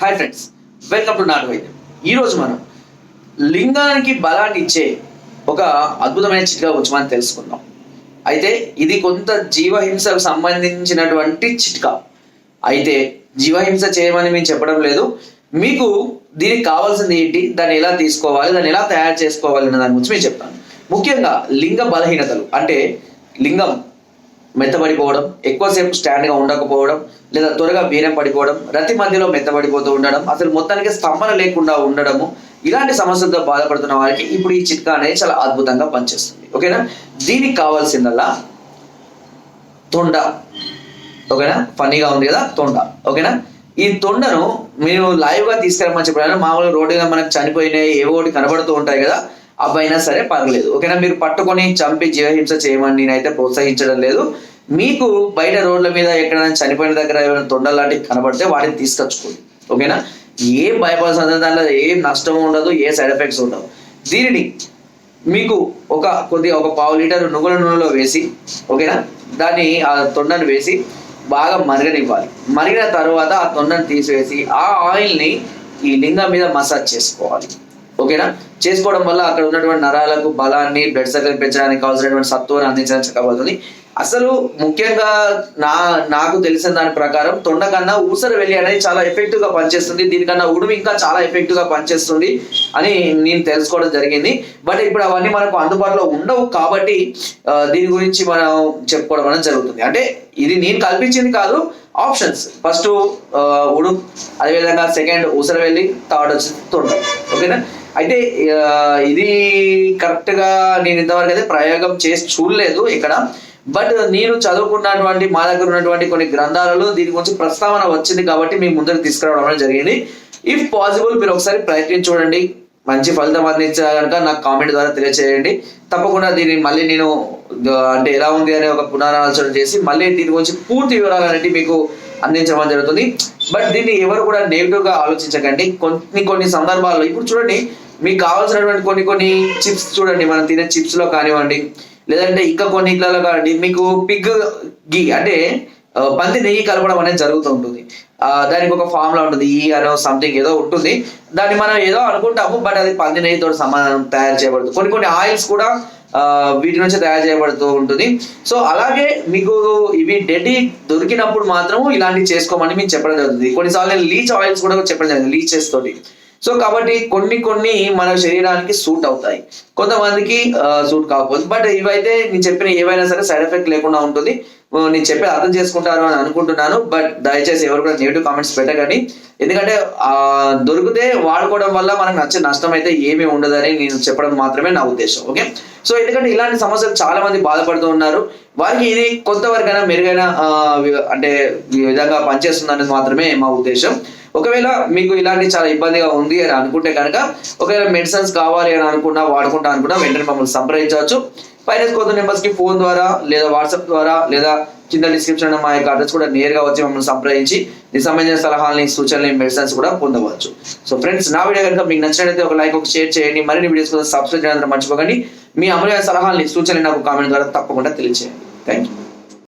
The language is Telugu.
హాయ్ ఫ్రెండ్స్ వెల్కమ్ టు నాటు వైద్యం ఈరోజు మనం లింగానికి బలాన్ని ఇచ్చే ఒక అద్భుతమైన చిట్కా గురించి మనం తెలుసుకుందాం. అయితే ఇది కొంత జీవహింసకు సంబంధించినటువంటి చిట్కా. అయితే జీవహింస చేయమని మేము చెప్పడం లేదు. మీకు దీనికి కావాల్సింది ఏంటి? దాన్ని ఎలా తీసుకోవాలి? దాన్ని ఎలా తయారు చేసుకోవాలి? అనే దాని గురించి మేము చెప్తాను ముఖ్యంగా లింగ బలహీనతలు అంటే లింగం మెత్తబడిపోవడం ఎక్కువసేపు స్టాండ్గా ఉండకపోవడం లేదా త్వరగా వీరం పడిపోవడం రతి మధ్యలో మెత్తబడిపోతూ ఉండడం అసలు మొత్తానికి స్తంభన లేకుండా ఉండడము ఇలాంటి సమస్యలతో బాధపడుతున్న వారికి ఇప్పుడు ఈ చిట్కా అనేది చాలా అద్భుతంగా పనిచేస్తుంది. ఓకేనా? దీనికి కావాల్సిందల్లా తొండ. ఓకేనా? ఫన్నీగా ఉంది కదా? తొండ. ఓకేనా? ఈ తొండను మీరు లైవ్గా గా తీసుకురమ్మని చెప్పాను మామూలుగా రోడ్డు మీద మనకు చనిపోయినాయి ఏవో ఒకటి కనబడుతూ ఉంటాయి కదా అబ్బాయినా సరే పర్లేదు ఓకేనా? మీరు పట్టుకొని చంపి జీవహింస చేయమని నేనైతే ప్రోత్సహించడం లేదు. మీకు బయట రోడ్ల మీద ఎక్కడైనా చనిపోయిన దగ్గర ఏమైనా తొండ లాంటివి కనబడితే వాటిని తీసుకొచ్చుకోండి. ఓకేనా? ఏం భయపడాల్సిన దాంట్లో ఏం నష్టం ఉండదు ఏ సైడ్ ఎఫెక్ట్స్ ఉండవు. దీనిని మీకు ఒక కొద్దిగా ఒక పావు లీటర్ నువ్వుల నూనెలో వేసి ఓకేనా? దాన్ని ఆ తొండను వేసి బాగా మరగనివ్వాలి. మరిగిన తర్వాత ఆ తొండను తీసివేసి ఆ ఆయిల్ని ఈ లింగం మీద మసాజ్ చేసుకోవాలి. ఓకేనా? చేసుకోవడం వల్ల అక్కడ ఉన్నటువంటి నరాలకు బలాన్ని బ్లడ్ సర్కిల్ పెంచడానికి కావాల్సినటువంటి సత్వాన్ని అందించడానికి చక్కబడుతుంది. అసలు ముఖ్యంగా నా నాకు తెలిసిన దాని ప్రకారం తొండ కన్నా ఊసర వెళ్ళి అనేది చాలా ఎఫెక్టివ్గా పనిచేస్తుంది. దీనికన్నా ఉడుము ఇంకా చాలా ఎఫెక్టివ్గా పనిచేస్తుంది అని నేను తెలుసుకోవడం జరిగింది. బట్ ఇప్పుడు అవన్నీ మనకు అందుబాటులో ఉండవు కాబట్టి దీని గురించి మనం చెప్పుకోవడం అనేది జరుగుతుంది. అంటే ఇది నేను కల్పించింది కాదు ఆప్షన్స్ ఫస్ట్ ఉడు అదేవిధంగా సెకండ్ ఊసరవెల్లి థర్డ్ వచ్చి తొండ. ఓకేనా? అయితే ఇది కరెక్ట్గా నేను ఇంతవరకు అయితే ప్రయోగం చేసి చూడలేదు ఇక్కడ. బట్ నేను చదువుకున్నటువంటి మా దగ్గర ఉన్నటువంటి కొన్ని గ్రంథాలలో దీని గురించి ప్రస్తావన వచ్చింది కాబట్టి మీ ముందరికి తీసుకురావడం అనేది జరిగింది. ఇఫ్ పాసిబుల్ మీరు ఒకసారి ప్రయత్నించి చూడండి. మంచి ఫలితం అందించా కనుక నాకు కామెంట్ ద్వారా తెలియచేయండి. తప్పకుండా దీన్ని మళ్ళీ నేను అంటే ఎలా ఉంది అనే ఒక పునరాలోచన చేసి మళ్ళీ దీని గురించి పూర్తి వివరాలు అనేవి మీకు అందించడం జరుగుతుంది. బట్ దీన్ని ఎవరు కూడా నెగిటివ్గా ఆలోచించకండి. కొన్ని కొన్ని సందర్భాల్లో ఇప్పుడు చూడండి మీకు కావాల్సినటువంటి కొన్ని కొన్ని చిప్స్ చూడండి మనం తినే చిప్స్లో కానివ్వండి లేదంటే ఇంకా కొన్ని ఇట్లలో కానివ్వండి మీకు పిగ్ గీ అంటే పంది నెయ్యి కలపడం అనేది జరుగుతూ ఉంటుంది. దానికి ఒక ఫార్ములా ఉంటుంది ఈ అనో సంథింగ్ ఏదో ఉంటుంది. దాన్ని మనం ఏదో అనుకుంటాము బట్ అది పంది నెయ్యితో సమానం తయారు చేయబడుతుంది. కొన్ని కొన్ని ఆయిల్స్ కూడా వీటి నుంచి తయారు చేయబడుతూ ఉంటుంది. సో అలాగే మీకు ఇవి డెడ్ దొరికినప్పుడు మాత్రం ఇలాంటివి చేసుకోమని మేము చెప్పడం జరుగుతుంది. కొన్నిసార్లు లీచ్ ఆయిల్స్ కూడా చెప్పడం జరిగింది లీచెస్ తోటి. సో కాబట్టి కొన్ని కొన్ని మన శరీరానికి సూట్ అవుతాయి. కొంతమందికి సూట్ కాకపోతే బట్ ఇవైతే నేను చెప్పిన ఏవైనా సరే సైడ్ ఎఫెక్ట్ లేకుండా ఉంటుంది. నేను చెప్పేది అర్థం చేసుకుంటారు అని అనుకుంటున్నాను బట్ దయచేసి ఎవరు కూడా నెగిటివ్ కామెంట్స్ పెట్టకండి. ఎందుకంటే ఆ దొరికితే వాడుకోవడం వల్ల మనకు నచ్చే నష్టం అయితే ఏమీ ఉండదని నేను చెప్పడం మాత్రమే నా ఉద్దేశం ఓకే సో ఎందుకంటే ఇలాంటి సమస్యలు చాలా మంది బాధపడుతూ ఉన్నారు. వారికి ఇది కొంతవరకైనా మెరుగైన అంటే విధంగా పనిచేస్తుంది మాత్రమే మా ఉద్దేశం. ఒకవేళ మీకు ఇలాంటి చాలా ఇబ్బందిగా ఉంది అని అనుకుంటే కనుక ఒకవేళ మెడిసిన్స్ కావాలి అని అనుకున్నా వాడుకుంటా అనుకున్నా వెంటనే మమ్మల్ని సంప్రదించవచ్చు. పైన కొత్త నెంబర్స్కి ఫోన్ ద్వారా లేదా వాట్సాప్ ద్వారా లేదా కింద డిస్క్రిప్షన్ మా యొక్క అడ్రస్ కూడా నేరుగా వచ్చి మమ్మల్ని సంప్రదించి దీనికి సంబంధించిన సలహాలని సూచనలు మెడిసిన్స్ కూడా పొందవచ్చు. సో ఫ్రెండ్స్ నా వీడియో కనుక మీకు నచ్చినట్లయితే ఒక లైక్ ఒక షేర్ చేయండి. మరిన్ని వీడియోస్ కోసం సబ్స్క్రైబ్ చేయడం మర్చిపోకండి. మీ అమూల్యమైన సలహాలని సూచనలు నాకు కామెంట్ ద్వారా తప్పకుండా తెలియజేయండి థ్యాంక్ యూ